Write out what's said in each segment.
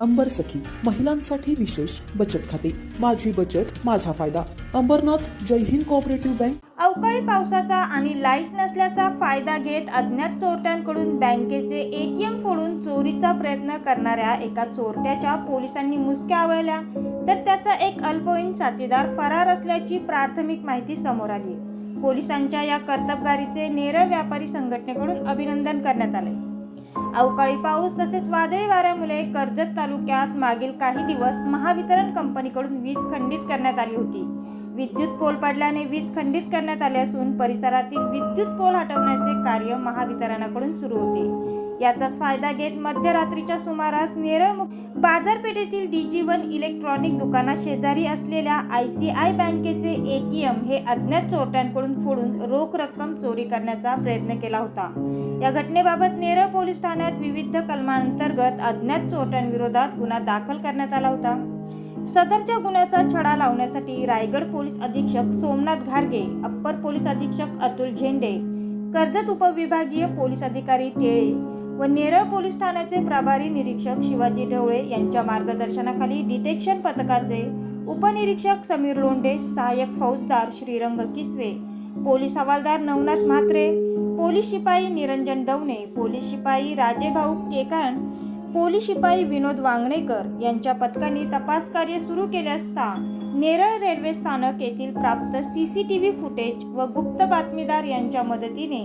अंबर सखी महिलांसाठी विशेष बचत खाते. माझी बचत माझा फायदा. Ambernath Jai Hind cooperative bank. अवकाळी पावसाचा आणि लाइट नसल्याचा फायदा घेत अज्ञात चोरट्यांकडून बँकेचे एटीएम फोडून चोरीचा प्रयत्न करणाऱ्या एका चोरट्याच्या पोलिसांनी मुसक्या आवळल्या. तर त्याचा एक अल्पवयीन साथीदार फरार असल्याची प्राथमिक माहिती समोर आली. पोलिसांच्या या कर्तबगारीचे नेरळ व्यापारी संघटनेकडून अभिनंदन करण्यात आले. अवकाळी पाऊस तसेच वादळी वाऱ्यामुळे कर्जत तालुक्यात मागील काही दिवस महावितरण कंपनीकडून वीज खंडित करण्यात आली होती. विद्युत पोल पडल्याने वीज खंडित करण्यात आले असून परिसरातील विद्युत पोल हटवण्याचे कार्य महावितरणाकडून सुरू होते. याचाच फायदा घेत मध्यरात्रीच्या सुमारास नेरळ बाजारपेठेतील बाजारपेठेतील डीजी वन इलेक्ट्रॉनिक दुकानात शेजारी असलेल्या आय सी आय बँकेचे ए टी एम हे अज्ञात चोरट्यांकडून फोडून रोख रक्कम चोरी करण्याचा प्रयत्न केला होता. या घटनेबाबत नेरळ पोलीस ठाण्यात विविध कलमांतर्गत अज्ञात चोरट्यांविरोधात गुन्हा दाखल करण्यात आला होता. सदरच्या गुन्ह्याचा छडा लावण्यासाठी रायगड पोलीस अधीक्षक सोमनाथ घारगे अप्पर पोलीस अधीक्षक अतुल झेंडे कर्जत उपविभागीय पोलीस अधिकारी टेळे व नेरळ पोलीस ठाण्याचे प्रभारी निरीक्षक शिवाजी ढवळे यांच्या मार्गदर्शनाखाली डिटेक्शन पथकाचे उपनिरीक्षक समीर लोंढे सहाय्यक फौजदार श्रीरंग किसवे पोलीस हवालदार नवनाथ म्हात्रे पोलीस शिपाई निरंजन दवणे पोलीस शिपाई राजेभाऊ केकाण पोलीस शिपाई विनोद वांगणेकर यांच्या पथकाने तपास कार्य सुरू केले असता नेरळ रेल्वे स्थानक येथील प्राप्त C C T V footage व गुप्त बातमीदार यांच्या मदतीने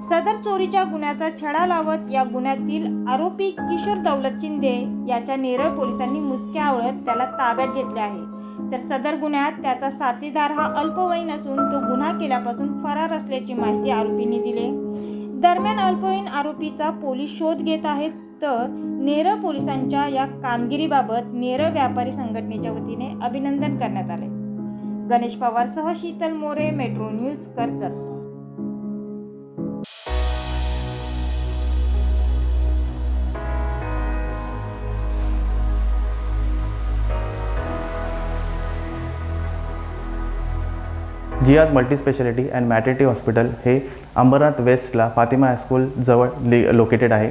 सदर चोरीच्या गुन्ह्याचा छडा लावत या गुन्ह्यातील आरोपी किशोर दौलत शिंदे याच्या नेरळ पोलिसांनी मुसक्या आवळत त्याला ताब्यात घेतले आहे. तर सदर गुन्ह्यात त्याचा साथीदार हा अल्पवयीन असून तो गुन्हा केल्यापासून फरार असल्याची माहिती आरोपींनी दिली. दरम्यान अल्पवयीन आरोपीचा पोलीस शोध घेत आहेत. तर नेरळ पोलिसांच्या या कामगिरीबाबत नेरळ व्यापारी संघटनेच्या वतीने अभिनंदन करण्यात आले. Ganesh पवारसह Sheetal More metro news Karjat. Jiya's multispeciality and maternity hospital हे अंबरनाथ वेस्टला फातिमा हायस्कूल जवळ लि लोकेटेड आहे.